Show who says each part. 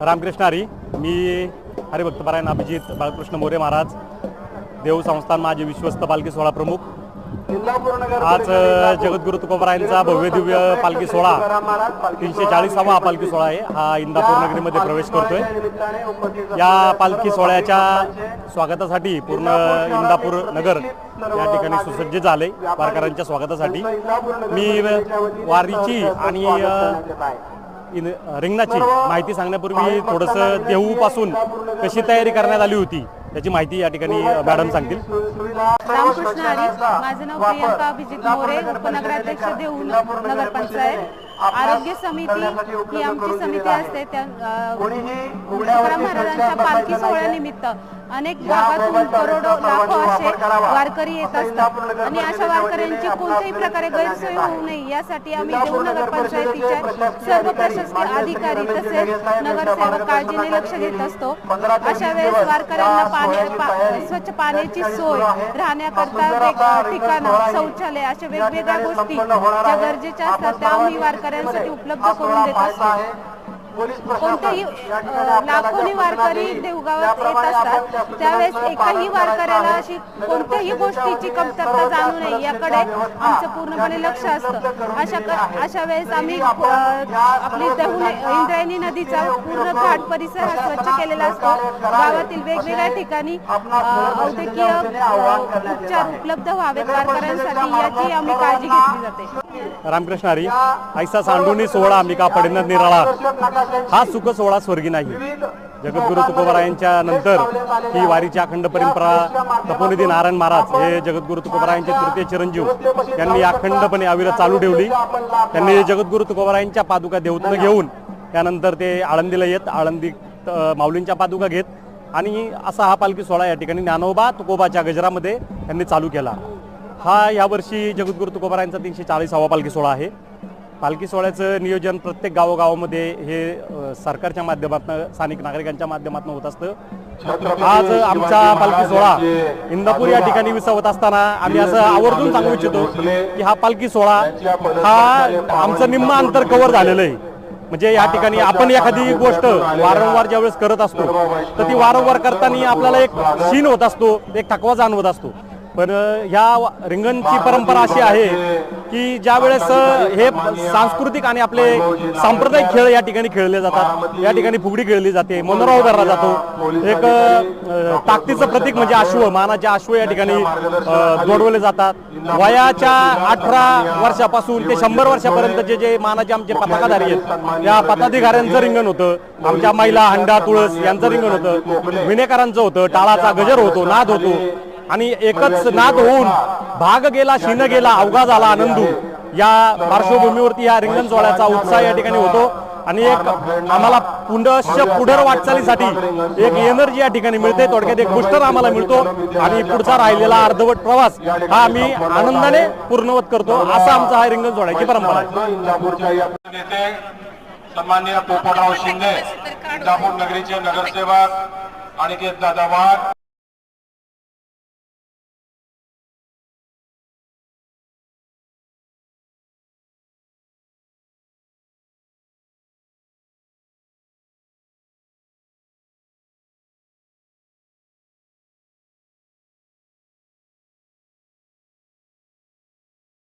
Speaker 1: रामकृष्ण हरी. मी हरिभक्तपरायण अभिजित बाळकृष्ण मोरे महाराज देव संस्थान माझे विश्वस्त पालखी सोहळा प्रमुख. आज जगद्गुरु तुकोबरायांचा भव्य दिव्य पालखी सोहळा तीनशे चाळीसावा हा पालखी सोहळा आहे. हा इंदापूर नगरीमध्ये प्रवेश करतोय. या पालखी सोहळ्याच्या स्वागतासाठी पूर्ण इंदापूर नगर या ठिकाणी सुसज्ज झाले वारकऱ्यांच्या स्वागतासाठी. मी वारीची आणि इन रिंगणाची माहिती सांगण्यापूर्वी थोडंसं देहूपासून कशी तयारी करण्यात आली होती त्याची माहिती या ठिकाणी मॅडम सांगतील.
Speaker 2: रामकृष्ण हरी माझं नाव प्रियंका अभिजित मोरे उपनगराध्यक्ष देऊ नगरपंचायत आरोग्य समिती ही आमची समिती असते. त्या महाराजांच्या पालखी सोहळ्यानिमित्त अनेक भागातून करोडो लाखो असे वारकरी येत असतात. आणि अशा वारकऱ्यांची कोणत्याही प्रकारे गैरसोय होऊ नये यासाठी आम्ही देऊ नगरपंचायतीच्या सर्व प्रशासकीय अधिकारी तसेच नगरसेवक काळजीने लक्ष देत असतो. अशा वेळेस वारकऱ्यांना पाणी पा- स्वच्छ पाण्याची सोय राहण्याकरता ठिकाणं शौचालय अशा वेगवेगळ्या गोष्टी ज्या गरजेच्या असतात त्या आम्ही वारकऱ्यांसाठी उपलब्ध करून देत असतो. कोणतेही लाखोनी वारकरी देवगावात येत असतात त्यावेळेस एकाही वारकऱ्याला अशी कोणत्याही गोष्टीची कमतरता जाणू नये. याकडे आमचं पूर्णपणे लक्ष असतं. अशा अशा वेळेस आम्ही आपली दहून इंद्रायणी नदीचा पूर्ण घाट परिसर हा स्वच्छ केलेला असतो. गावातील वेगवेगळ्या ठिकाणी अ, उपचार उपलब्ध व्हावेत वारकऱ्यांसाठी याची आम्ही काळजी घेतली जाते.
Speaker 1: रामकृष्ण हरी ऐसा सांडूनी सोहळा अंबिका पडिन निराळा. हा सुख सोहळा स्वर्गी नाही. जगद्गुरु तुकोबरायांच्या नंतर ही वारीची अखंड परंपरा तपोनिधी नारायण महाराज हे जगद्गुरु तुकोबरायांचे तृतीय चिरंजीव. यांनी अखंडपणे अविरत चालू ठेवली. त्यांनी जगद्गुरु तुकोबरायांच्या पादुका देवतनं घेऊन त्यानंतर ते आळंदीला येत आळंदी माऊलींच्या पादुका घेत आणि असा हा पालखी सोहळा या ठिकाणी ज्ञानोबा तुकोबाच्या गजरामध्ये त्यांनी चालू केला. हा यावर्षी जगद्गुरु तुकोबारायांचा तीनशे चाळीसावा पालखी सोहळा आहे. पालखी सोहळ्याचं नियोजन प्रत्येक गावोगावामध्ये हे सरकारच्या माध्यमातून स्थानिक नागरिकांच्या माध्यमातून होत असतं. आज आमचा पालखी सोहळा. इंदापूर या ठिकाणी विसावत असताना आम्ही असं आवर्जून सांगू इच्छितो की हा पालखी सोहळा हा आमचं निम्म अंतर कव्हर झालेलं आहे. म्हणजे या ठिकाणी आपण एखादी गोष्ट वारंवार ज्यावेळेस करत असतो तर ती वारंवार करताना आपल्याला एक शीन होत असतो एक थकवा जाणवत असतो. पण ह्या रिंगणची परंपरा अशी आहे की ज्या वेळेस हे सांस्कृतिक आणि आपले सांप्रदायिक खेळ या ठिकाणी खेळले जातात. या ठिकाणी फुगडी खेळली जाते. मनोरा उभारला जातो. एक ताकदीचं प्रतीक म्हणजे अश्व. मानाचे अश्व या ठिकाणी जोडवले जातात. वयाच्या अठरा वर्षापासून ते शंभर वर्षापर्यंत जे जे मानाचे आमचे पताकाधारी आहेत या पताधिकाऱ्यांचं रिंगण होतं. आमच्या महिला हंडा तुळस यांचं रिंगण होतं. विनेकरांचं होतं. टाळाचा गजर होतो नाद होतो. आणि एकच नाद होऊन भाग गेला शिन गेला अवघा झाला आनंदू या पार्श्वभूमीवरती या रिंगण सोहळ्याचा उत्साह या ठिकाणी होतो. आणि एक आम्हाला पुनश्च पुढर वाटचालीसाठी एक एनर्जी या ठिकाणी मिळते. थोडक्यात एक बुस्टर आम्हाला मिळतो. आणि पुढचा राहिलेला अर्धवट प्रवास हा आम्ही आनंदाने पूर्णवत करतो. असा आमचा हा रिंगण सोहळ्याची परंपरा आहे.
Speaker 3: नेते सन्माननीय पोपटराव शिंदे इंदापूर नगरीचे नगरसेवक अनिकेत दादा वाघ